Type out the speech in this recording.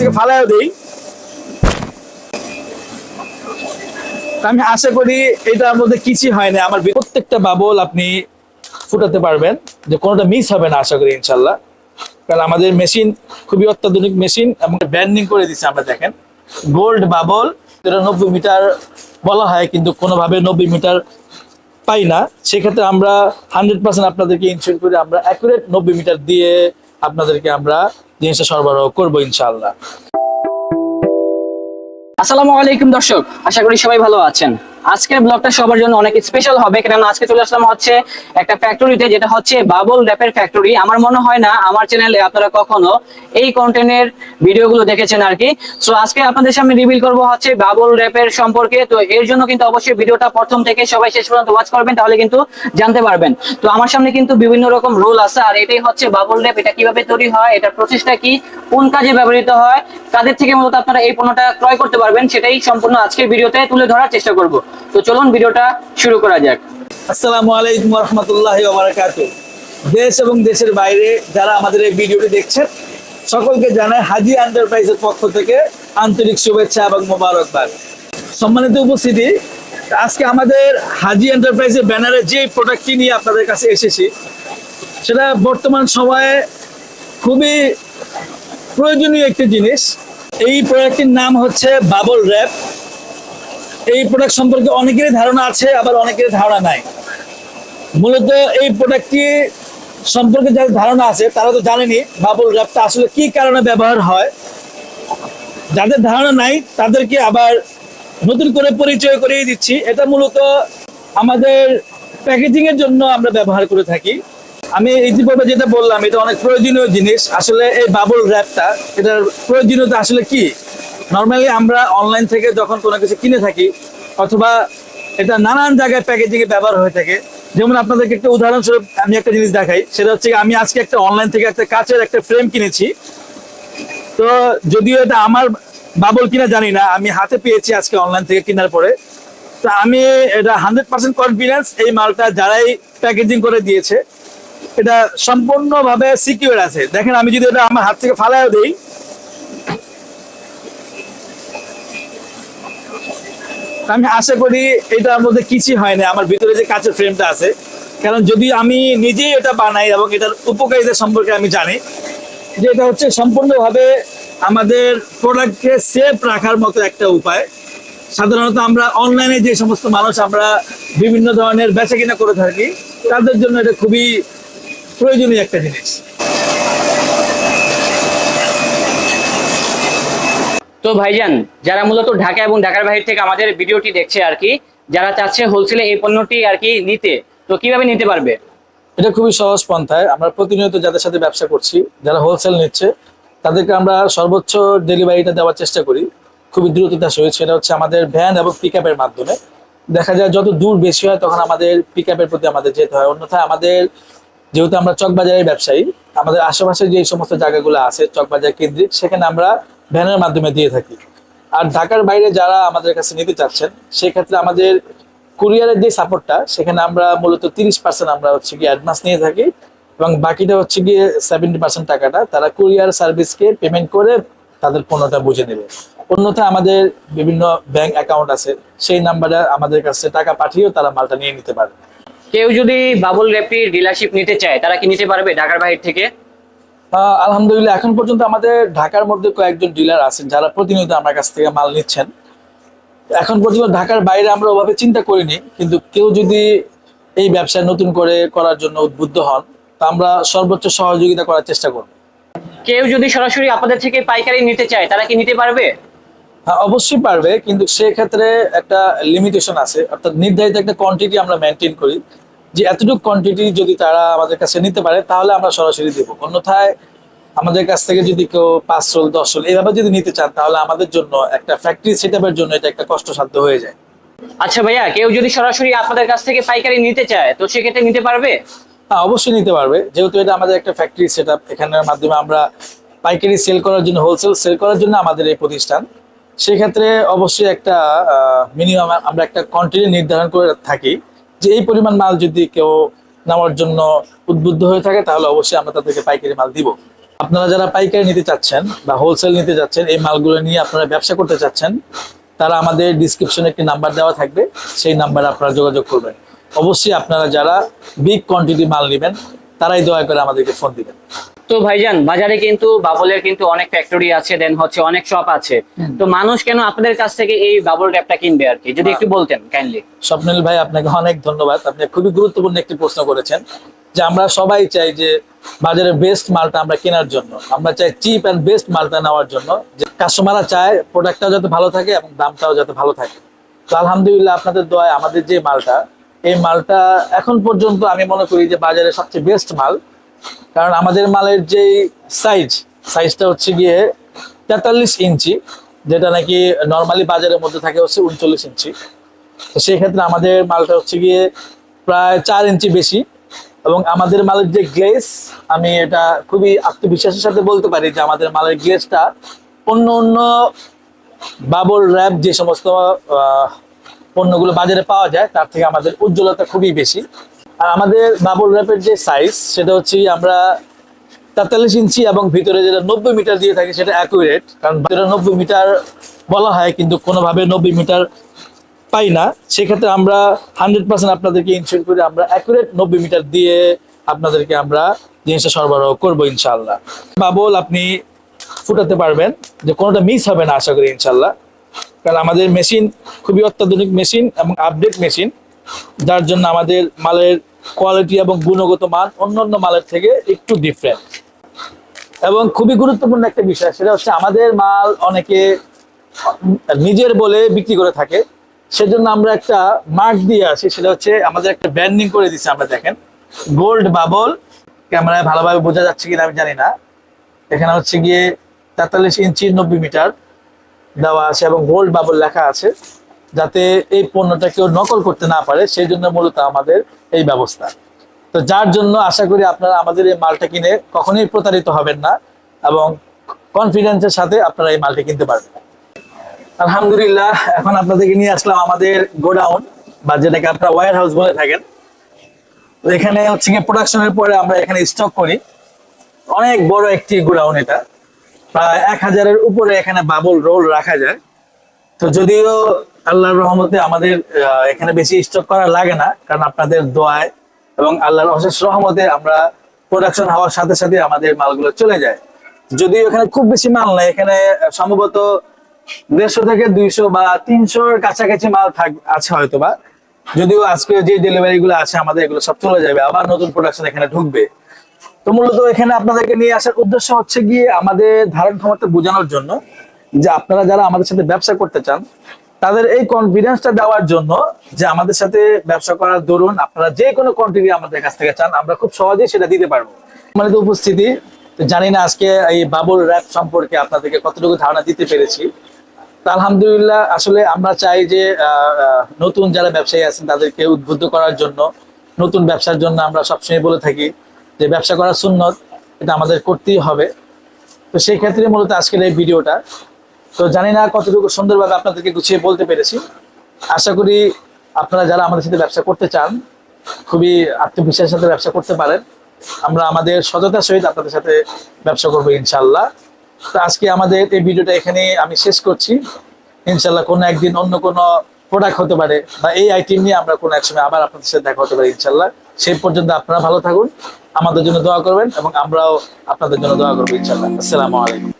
থেকে ফালাইও দিই। আমি আশা করি এটার মধ্যে কিছুই হয় না। আমার প্রত্যেকটা বাবল আপনি ফুটাতে পারবেন, যে কোনোটা মিস হবে না আশা করি ইনশাল্লাহ। কারণ আমাদের মেশিন খুবই অত্যাধুনিক মেশিন এবং ব্যান্ডিং করে দিচ্ছে আমরা দেখেন। গোল্ড বাবল যেটা নব্বই মিটার বলা হয়, কিন্তু কোনোভাবে নব্বই মিটার পাই না। সেক্ষেত্রে আমরা হান্ড্রেড পার্সেন্ট আপনাদেরকে ইনশিওর করে, আমরা অ্যাকুরেট নব্বই মিটার দিয়ে আপনাদেরকে আমরা জিনিসটা সরবরাহ করব ইনশাল্লাহ আসসালামু আলাইকুম দর্শক আশা করি সবাই ভালো আছেন। আজকের ব্লগটা সবার জন্য অনেক স্পেশাল হবে কারণ আজকে চলে আসলাম হচ্ছে একটা ফ্যাক্টরিতে যেটা হচ্ছে বাবল র্যাপের ফ্যাক্টরি আমার মনে হয় না, আমার চ্যানেলে আপনারা কখনো এই কন্টেন্টের ভিডিওগুলো দেখেছেন আর কি। সো আজকে আপনাদের সামনে রিভিল করব হচ্ছে বাবল র্যাপের সম্পর্কে। তো এর জন্য কিন্তু অবশ্যই ভিডিওটা প্রথম থেকে সবাই শেষ পর্যন্ত ওয়াচ করবেন, তাহলে কিন্তু জানতে পারবেন। তো আমার সামনে কিন্তু বিভিন্ন রকম রোল আছে, আর এটাই হচ্ছে বাবল র্যাপ এটা কীভাবে তৈরি হয়, এটার প্রসেসটা কি, কোন কাজে ব্যবহৃত হয় তাদের থেকে মূলত আপনারা এই পণ্যটা ক্রয় করতে পারবেন, সেটাই সম্পূর্ণ আজকের ভিডিওতে তুলে ধরার চেষ্টা করব। তো চলুন ভিডিওটা শুরু করা যাক। আসসালামু আলাইকুম রহমতুল্লাহ দেশ এবং দেশের বাইরে যারা আমাদের এই ভিডিওটি দেখছেন, সকলকে জানাই হাজি এন্টারপ্রাইজের পক্ষ থেকে আন্তরিক শুভেচ্ছা এবং মোবারকবাদ। সম্মানিত উপস্থিতি, আজকে আমাদের হাজি এন্টারপ্রাইজের ব্যানারে যে প্রোডাক্টটি নিয়ে আপনাদের কাছে এসেছি, সেটা বর্তমান সময়ে খুবই প্রয়োজনীয় একটি জিনিস। এই প্রোডাক্টটির নাম হচ্ছে বাবল র্যাপ। এই প্রোডাক্ট সম্পর্কে অনেকেরই ধারণা আছে, আবার অনেকেরই ধারণা নাই। মূলত এই প্রোডাক্টটি সম্পর্কে যাদের ধারণা আছে, তারা তো জানেনি বাবুল র্যাপটা আসলে কি কারণে ব্যবহার হয়। যাদের ধারণা নাই, তাদেরকে আবার নতুন করে পরিচয় করিয়ে দিচ্ছি। এটা মূলত আমাদের প্যাকেজিং এর জন্য আমরা ব্যবহার করে থাকি। আমি ইতিপূর্বে যেটা বললাম, এটা অনেক প্রয়োজনীয় জিনিস। আসলে এই বাবুল র্যাপটা এটার প্রয়োজনীয়তা আসলে কি? নর্মালি আমরা অনলাইন থেকে যখন কোনো কিছু কিনে থাকি, অথবা এটা নানান জায়গায় প্যাকেজিং এ ব্যবহার হয়ে থাকে। যেমন আপনাদেরকে একটা উদাহরণস্বরূপ আমি একটা জিনিস দেখাই, সেটা হচ্ছে আমি আজকে একটা অনলাইন থেকে একটা কাচের একটা ফ্রেম কিনেছি। তো যদিও এটা আমার বাবল কিনা জানি না, আমি হাতে পেয়েছি আজকে অনলাইন থেকে কেনার পরে। তো আমি এটা হান্ড্রেড পার্সেন্ট কনফিডেন্স এই মালটা যারাই প্যাকেজিং করে দিয়েছে, এটা সম্পূর্ণভাবে সিকিউর আছে। দেখেন আমি যদি এটা আমার হাত থেকে ফালাইও দিই আমি আশা করি এটার মধ্যে কিছুই হয় না, আমার ভিতরে যে কাঁচের ফ্রেমটা আছে। কারণ যদি আমি নিজেই এটা বানাই এবং এটার উপকারিতা সম্পর্কে আমি জানি, যে এটা হচ্ছে সম্পূর্ণভাবে আমাদের প্রোডাক্টকে সেফ রাখার মতো একটা উপায়। সাধারণত আমরা অনলাইনে যে সমস্ত মানুষ আমরা বিভিন্ন ধরনের বেচা কিনা করে থাকি, তাদের জন্য এটা খুবই প্রয়োজনীয় একটা জিনিস। তো ভাইজান, যারা মূলত ঢাকা এবং ঢাকার বাইরে থেকে আমাদের ভিডিওটি দেখছে আর কি, যারা চাচ্ছে হোলসেলে এই পণ্যটি আর কি নিতে, তো কীভাবে নিতে পারবে? এটা খুবই সহজ পন্থায়। আমরা প্রতিনিয়ত যাদের সাথে ব্যবসা করছি, যারা হোলসেল নিচ্ছে, তাদেরকে আমরা সর্বোচ্চ ডেলিভারিটা দেওয়ার চেষ্টা করি। খুবই দ্রুততার সহিত। সেটা হচ্ছে আমাদের ভ্যান এবং পিক মাধ্যমে। দেখা যায় যত দূর বেশি হয়, তখন আমাদের পিক প্রতি আমাদের যেতে হয়। অন্যথায় আমাদের, যেহেতু আমরা চকবাজারের ব্যবসায়ী, আমাদের আশেপাশে যে সমস্ত জায়গাগুলো আছে, চকবাজার কেন্দ্রিক, সেখানে আমরা ভ্যানের মাধ্যমে দিয়ে থাকি। আর ঢাকার বাইরে যারা আমাদের কাছে নিতে চাচ্ছেন, সেক্ষেত্রে আমাদের কুরিয়ারের যে সাপোর্টটা, সেখানে আমরা মূলত তিরিশ পার্সেন্ট আমরা হচ্ছে গিয়ে অ্যাডভান্স নিয়ে থাকি এবং বাকিটা হচ্ছে গিয়ে সেভেন্টি পার্সেন্ট টাকাটা তারা কুরিয়ার সার্ভিসকে পেমেন্ট করে তাদের পণ্যটা বুঝে নেবে। অন্যথা আমাদের বিভিন্ন ব্যাংক অ্যাকাউন্ট আছে, সেই নাম্বারে আমাদের কাছে টাকা পাঠিয়েও তারা মালটা নিয়ে নিতে পারে। কেউ যদি বাবুল র্যাপির ডিলারশিপ নিতে চায়, তারা কি নিতে পারবে ঢাকার বাইরে থেকে? আলহামদুলিল্লাহ এখন পর্যন্ত আমাদের ঢাকার মধ্যে কয়েকজন ডিলার আছেন যারা প্রতিনিয়ত আমার কাছ থেকে মাল নিচ্ছেন। এখন পর্যন্ত ঢাকার বাইরে আমরা ওভাবে চিন্তা করিনি কিন্তু কেউ যদি এই ব্যবসায় নতুন করে করার জন্য উদ্বুদ্ধ হন তা আমরা সর্বোচ্চ সহযোগিতা করার চেষ্টা করব। কেউ যদি সরাসরি আপনাদের থেকে পাইকারি নিতে চায় তারা কি নিতে পারবে? হ্যাঁ অবশ্যই পারবে কিন্তু সেক্ষেত্রে একটা লিমিটেশন আছে অর্থাৎ নির্ধারিত একটা কোয়ান্টিটি আমরা মেনটেন করি। যে এতটুকু কোয়ান্টিটি যদি তারা আমাদের কাছে নিতে পারে তাহলে আমরা সরাসরি দেবো। অন্যথায় আমাদের কাছ থেকে যদি কেউ পাঁচ রোল দশ রোল এইভাবে যদি নিতে চান তাহলে আমাদের জন্য একটা ফ্যাক্টরি সেট জন্য এটা একটা কষ্টসাধ্য হয়ে যায়। আচ্ছা ভাইয়া কেউ যদি সরাসরি আপনাদের কাছ থেকে পাইকারি নিতে চায় তো সেক্ষেত্রে নিতে পারবে? হ্যাঁ অবশ্যই নিতে পারবে। যেহেতু এটা আমাদের একটা ফ্যাক্টরি সেট এখানের মাধ্যমে আমরা পাইকারি সেল করার জন্য হোলসেল সেল করার জন্য আমাদের এই প্রতিষ্ঠান। সেক্ষেত্রে অবশ্যই একটা মিনিমাম আমরা একটা কোয়ান্টিটি নির্ধারণ করে থাকি। যে এই পরিমাণ মাল যদি কেউ নেওয়ার জন্য উদ্বুদ্ধ হয়ে থাকে, তাহলে অবশ্যই আমরা তাদেরকে পাইকারি মাল দিব। আপনারা যারা পাইকারি নিতে চাচ্ছেন বা হোলসেল নিতে চাচ্ছেন, এই মালগুলো নিয়ে আপনারা ব্যবসা করতে চাচ্ছেন, তারা আমাদের ডিসক্রিপশনে একটি নাম্বার দেওয়া থাকবে, সেই নাম্বারে আপনারা যোগাযোগ করবেন। অবশ্যই আপনারা যারা বিগ কোয়ান্টিটি মাল নেবেন, তারাই দয়া করে আমাদেরকে ফোন দিবেন। তো ভাইজান বাজারে কিন্তু বাবলের কিন্তু অনেক ফ্যাক্টরি আছে দেন হচ্ছে অনেক শপ আছে। তো মানুষ কেন আপনাদের কাছ থেকে এই বাবল র্যাপটা কিনবে আর কি? যদি একটু বলতেন কাইন্ডলি স্বপ্নিল ভাই আপনাকে অনেক ধন্যবাদ। আপনি খুবই গুরুত্বপূর্ণ একটি প্রশ্ন করেছেন যে আমরা সবাই চাই যে বাজারে বেস্ট মালটা আমরা কেনার জন্য। আমরা চাই চিপ অ্যান্ড বেস্ট মালটা নেওয়ার জন্য। যে কাস্টমাররা চায় প্রোডাক্টটাও যাতে ভালো থাকে এবং দামটাও যাতে ভালো থাকে। তো আলহামদুলিল্লাহ আপনাদের দোয়ায় আমাদের যে মালটা এই মালটা এখন পর্যন্ত আমি মনে করি যে বাজারে সবচেয়ে বেস্ট মাল। কারণ আমাদের মালের যে সাইজ সাইজটা হচ্ছে গিয়ে তেতাল্লিশ ইঞ্চি, যেটা নাকি নর্মালি বাজারের মধ্যে থাকে হচ্ছে উনচল্লিশ ইঞ্চি। তো সেই ক্ষেত্রে আমাদের মালটা হচ্ছে গিয়ে প্রায় চার ইঞ্চি বেশি এবং আমাদের মালের যে গ্লেস আমি এটা খুবই আত্মবিশ্বাসের সাথে বলতে পারি যে আমাদের মালের গ্লেসটা অন্য অন্য বাবল র্যাপ যে সমস্ত পণ্যগুলো বাজারে পাওয়া যায়, তার থেকে আমাদের উজ্জ্বলতা খুবই বেশি। আর আমাদের বাবল র্যাপের যে সাইজ সেটা হচ্ছে আমরা তেতাল্লিশ ইঞ্চি এবং ভিতরে যেটা নব্বই মিটার দিয়ে থাকে, সেটা অ্যাকুরেট কারণ ভিতরে নব্বই মিটার বলা হয়, কিন্তু কোনোভাবে নব্বই মিটার পাই না। সেক্ষেত্রে আমরা হান্ড্রেড পার্সেন্ট আপনাদেরকে ইনশিওর করে, আমরা অ্যাকুরেট নব্বই মিটার দিয়ে আপনাদেরকে আমরা জিনিসটা সরবরাহ করব ইনশাল্লাহ বাবল আপনি ফুটাতে পারবেন, যে কোনোটা মিস হবে না, আশা করি ইনশাল্লাহ কারণ আমাদের মেশিন খুবই অত্যাধুনিক মেশিন এবং আপডেট মেশিন যার জন্য আমাদের মালের কোয়ালিটি এবং গুণগত মান অন্যান্য মালের থেকে একটু ডিফারেন্ট এবং খুবই গুরুত্বপূর্ণ একটা বিষয়, সেটা হচ্ছে আমাদের মাল অনেকে নিজের বলে বিক্রি করে থাকে। সেজন্য আমরা একটা মার্ক দিয়ে আসি, সেটা হচ্ছে আমাদের একটা ব্র্যান্ডিং করে দিচ্ছি আমরা, দেখেন। গোল্ড বাবল ক্যামেরায় ভালোভাবে বোঝা যাচ্ছে কিনা আমি জানি না। এখানে হচ্ছে গিয়ে তেতাল্লিশ ইঞ্চি নব্বই মিটার দেওয়া আছে এবং গোল্ড বাবল লেখা আছে, যাতে এই পণ্যটা কেউ নকল করতে না পারে। সেই জন্য মূলত আমাদের এই ব্যবস্থা। তো যার জন্য আশা করি আপনারা আমাদের এই মালটা কিনে কখনোই প্রতারিত হবেন না এবং কনফিডেন্সের সাথে আপনারা এই মালটা কিনতে পারবেন। আলহামদুলিল্লাহ, এখন আপনাদেরকে নিয়ে আসলাম আমাদের গোডাউন বা যেটাকে আপনারা ওয়ার হাউস বলে থাকেন। এখানে হচ্ছে গিয়ে প্রোডাকশনের পরে আমরা এখানে স্টক করি। অনেক বড় একটি গোডাউন এটা। প্রায় এক হাজারের উপরে এখানে বাবল রোল রাখা যায়। তো যদিও আল্লাহর রহমতে আমাদের এখানে বেশি স্টক করা লাগে না, কারণ আপনাদের দোয়ায় এবং আল্লাহর অশেষ রহমতে আমরা প্রোডাকশন হওয়ার সাথে সাথে আমাদের মালগুলো চলে যায়। যদিও এখানে খুব বেশি মাল নাই, এখানে সম্ভবত দেড়শো থেকে দুইশো বা তিনশোর কাছাকাছি মাল থাক, আছে হয়তো বা যদিও আজকে যে ডেলিভারি গুলো আছে, আমাদের এগুলো সব চলে যাবে, আবার নতুন প্রোডাকশন এখানে ঢুকবে। তো মূলত এখানে আপনাদেরকে নিয়ে আসার উদ্দেশ্য হচ্ছে গিয়ে আমাদের ধারণ ক্ষমতা বোঝানোর জন্য যে আপনারা যারা আমাদের সাথে ব্যবসা করতে চান তাদের এই কনফিডেন্সটা দেওয়ার জন্য যে আমাদের সাথে ব্যবসা করার দরুন, আপনারা যে কোনো কোয়ান্টিটি আমাদের কাছ থেকে চান, আমরা খুব সহজেই সেটা দিতে পারব। মানে উপস্থিতি জানি না আজকে এই বাবুল র্যাপ সম্পর্কে আপনাদেরকে কতটুকু ধারণা দিতে পেরেছি। আলহামদুলিল্লাহ, আসলে আমরা চাই যে নতুন যারা ব্যবসায়ী আছেন, তাদেরকে উদ্বুদ্ধ করার জন্য, নতুন ব্যবসার জন্য আমরা সবসময় বলে থাকি যে, ব্যবসা করার সুন্নত, এটা আমাদের করতেই হবে। তো সেই ক্ষেত্রে মূলত আজকের এই ভিডিওটা তো জানি না কতটুকু সুন্দরভাবে আপনাদেরকে গুছিয়ে বলতে পেরেছি। আশা করি আপনারা যারা আমাদের সাথে ব্যবসা করতে চান, খুবই আত্মবিশ্বাসের সাথে ব্যবসা করতে পারেন। আমরা আমাদের সততার সহিত আপনাদের সাথে ব্যবসা করব ইনশাল্লাহ তো আজকে আমাদের এই ভিডিওটা এখানে আমি শেষ করছি। ইনশাল্লাহ কোনো একদিন অন্য কোনো প্রোডাক্ট হতে পারে বা এই আইটেম নিয়ে আমরা কোনো এক সময় আবার আপনাদের সাথে দেখা হতে পারে ইনশাল্লাহ সেই পর্যন্ত আপনারা ভালো থাকুন। আমাদের জন্য দোয়া করবেন এবং আমরাও আপনাদের জন্য দোয়া করব ইনশাল্লাহ আসসালামু আলাইকুম।